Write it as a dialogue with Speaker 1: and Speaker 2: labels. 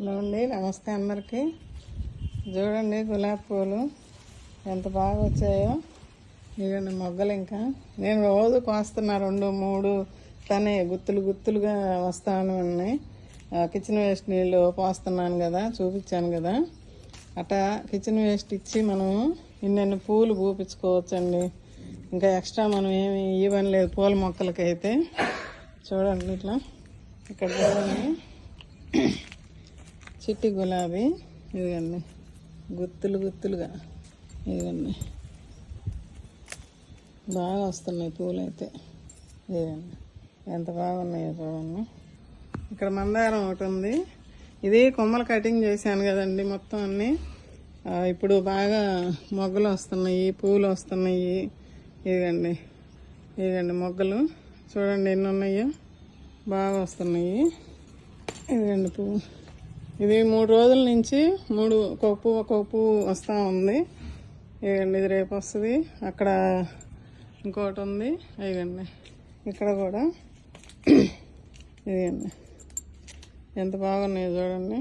Speaker 1: Hello అండి నమస్తే అందరికీ. చూడండి గులాబీ పూలు ఎంత బాగా వచ్చాయో. ఇవన్నీ మొగ్గలు ఇంకా. నేను రోజు కోస్తున్నా రెండు మూడు తనే గుత్తులు గుత్తులుగా వస్తాను ఉన్నాయి కిచెన్ వేస్ట్ నీళ్ళు పోస్తున్నాను కదా చూపించాను కదా. అట్టా కిచెన్ వేస్ట్ ఇచ్చి మనం ఇన్నెన్ని పూలు పూపించుకోవచ్చండి. ఇంకా ఎక్స్ట్రా మనం ఏమి ఇవ్వని లేదు పూల మొక్కలకైతే. చూడండి ఇట్లా. ఇక్కడ చూడండి. చిట్టి గులాబీ ఇదిగండి. గుత్తులు గుత్తులుగా ఇదిగండి. బాగా వస్తున్నాయి పూలు అయితే ఇదిగండి. ఎంత బాగున్నాయో చూడండి. ఇక్కడ మందారం ఒకటి ఉంది. ఇది కొమ్మలు కటింగ్ చేశాను కదండి మొత్తం అన్నీ. ఇప్పుడు బాగా మొగ్గలు వస్తున్నాయి పూలు వస్తున్నాయి. ఇదిగండి. ఇదిగండి మొగ్గలు. చూడండి ఎన్ని ఉన్నాయో. బాగా వస్తున్నాయి. ఇదిగండి పువ్వు ఇది మూడు రోజుల నుంచి మూడు ఒక్కొక్క పువ్వు ఒక్కొక్క పువ్వు వస్తూ ఉంది. ఇవ్వండి ఇది రేపు వస్తుంది. అక్కడ ఇంకోటి ఉంది. ఇవ్వండి ఇక్కడ కూడా. ఇదిగండి. ఎంత బాగున్నాయో చూడండి.